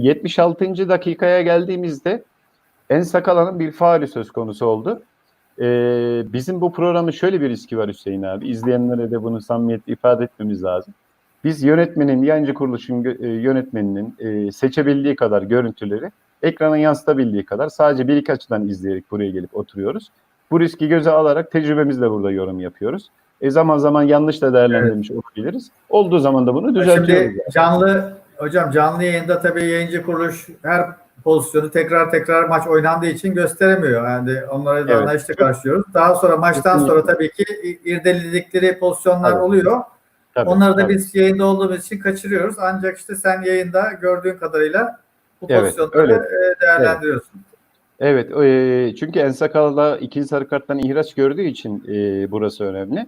76. dakikaya geldiğimizde En Sakala'nın bir faali söz konusu oldu. Ee, bizim bu programın şöyle bir riski var Hüseyin abi. İzleyenlere de bunu samimiyetle ifade etmemiz lazım. Biz yönetmenin, yayıncı kuruluşun e, yönetmeninin e, seçebildiği kadar görüntüleri ekrana yansıtabildiği kadar sadece bir iki açıdan izleyerek buraya gelip oturuyoruz. Bu riski göze alarak tecrübemizle burada yorum yapıyoruz. E zaman zaman yanlış da değerlendirmiş olabiliriz. Olduğu zaman da bunu düzeltiyoruz. Şimdi canlı hocam canlı yayında tabii yayıncı kuruluş her pozisyonu tekrar tekrar maç oynandığı için gösteremiyor. Yani onlara da Evet. anlayışla karşılıyoruz. Daha sonra maçtan Kesinlikle. sonra tabii ki irdeledikleri pozisyonlar Tabii. oluyor. Tabii, Onları da tabii. biz yayında olduğumuz için kaçırıyoruz. Ancak işte sen yayında gördüğün kadarıyla bu Evet, pozisyonları öyle. e, değerlendiriyorsun. Evet, e, çünkü Ensakala'da ikinci sarı karttan ihraç gördüğü için e, burası önemli.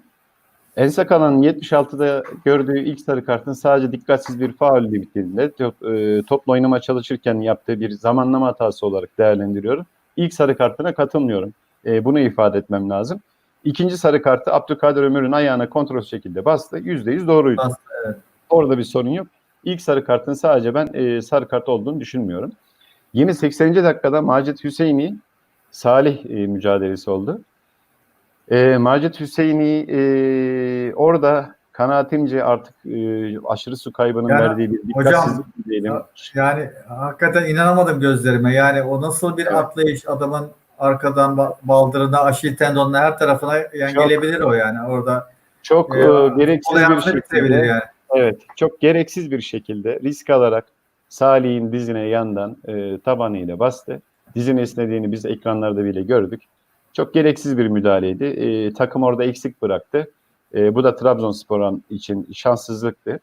Ensakala'nın 76'da gördüğü ilk sarı kartın sadece dikkatsiz bir faul bittiğinde top, e, topla oynama çalışırken yaptığı bir zamanlama hatası olarak değerlendiriyorum. İlk sarı kartına katılmıyorum. E, bunu ifade etmem lazım. İkinci sarı kartı Abdülkadir Ömür'ün ayağına kontrol şekilde bastı. %100 doğruydu. Bastı, evet. Orada bir sorun yok. İlk sarı kartın sadece ben e, sarı kart olduğunu düşünmüyorum. Yine 80. dakikada Macit Hüseyin'i Salih e, mücadelesi oldu. E, Macit Hüseyin'i e, orada kanaatimce artık e, aşırı su kaybının Yani verdiği bir hocam, dikkatsizlik diyelim. Yani hakikaten inanamadım gözlerime. Yani o nasıl bir Evet. atlayış adamın arkadan ba- baldırına, aşil tendonuna her tarafına yani Çok- gelebilir o yani orada. Çok e, e, gereksiz bir şekilde yani. Evet, çok gereksiz bir şekilde risk alarak Salih'in dizine yandan e, tabanıyla bastı. Dizin esnediğini biz ekranlarda bile gördük. Çok gereksiz bir müdahaleydi. E, takım orada eksik bıraktı. E, bu da Trabzonspor için şanssızlıktı.